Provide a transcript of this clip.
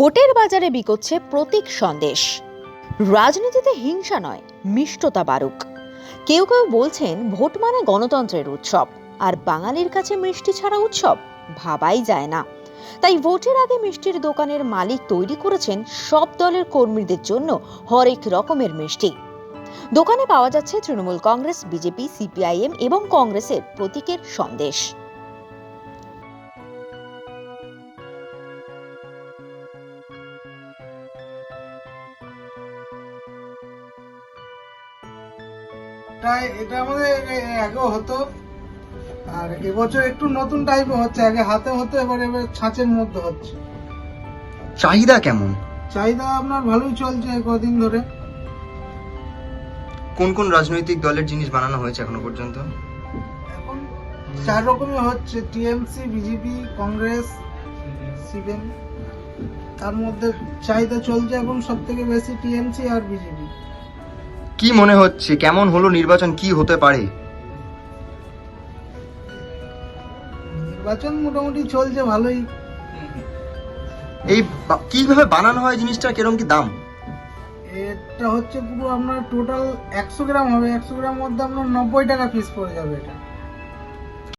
ভোটের বাজারে বিকোচ্ছে প্রতীক সন্দেশ। রাজনীতিতে হিংসা নয়, মিষ্টতা বারুক কেউ কেউ বলছেন ভোট মানে গণতন্ত্রের উৎসব, আর বাঙালির কাছে মিষ্টি ছাড়া উৎসব ভাবাই যায় না। তাই ভোটের আগে মিষ্টির দোকানের মালিক তৈরি করেছেন সব দলের কর্মীদের জন্য হরেক রকমের মিষ্টি। দোকানে পাওয়া যাচ্ছে তৃণমূল কংগ্রেস, বিজেপি, সিপিআইএম এবং কংগ্রেসের প্রতীকের সন্দেশ। তাই এটা আমাদের আগেও হতো। আর এবছর একটু নতুন টাইপে হচ্ছে আগে হাতে হতো এবার এবার ছাঁচের মধ্যে হচ্ছে। চাহিদা কেমন? চাহিদা আপনার ভালোই চলছে কদিন ধরে। কোন কোন রাজনৈতিক দলের জিনিস বানানো হয়েছে এখনও পর্যন্ত? এখন চার রকমের হচ্ছে টিএমসি বিজেপি কংগ্রেস সিপিএম তার মধ্যে চাহিদা চলছে এখন সব থেকে বেশি টিএমসি আর বিজেপি কি মনে হচ্ছে? কেমন হলো নির্বাচন? কি হতে পারে? নির্বাচন মোটামুটি চলছে ভালোই। এই কীভাবে বানানো হয় জিনিসটা? কীরকম কি দাম? এটা হচ্ছে পুরো আপনার টোটাল একশো গ্রাম হবে। একশো গ্রাম মধ্যে আপনার নব্বই টাকা পিস পড়ে যাবে এটা।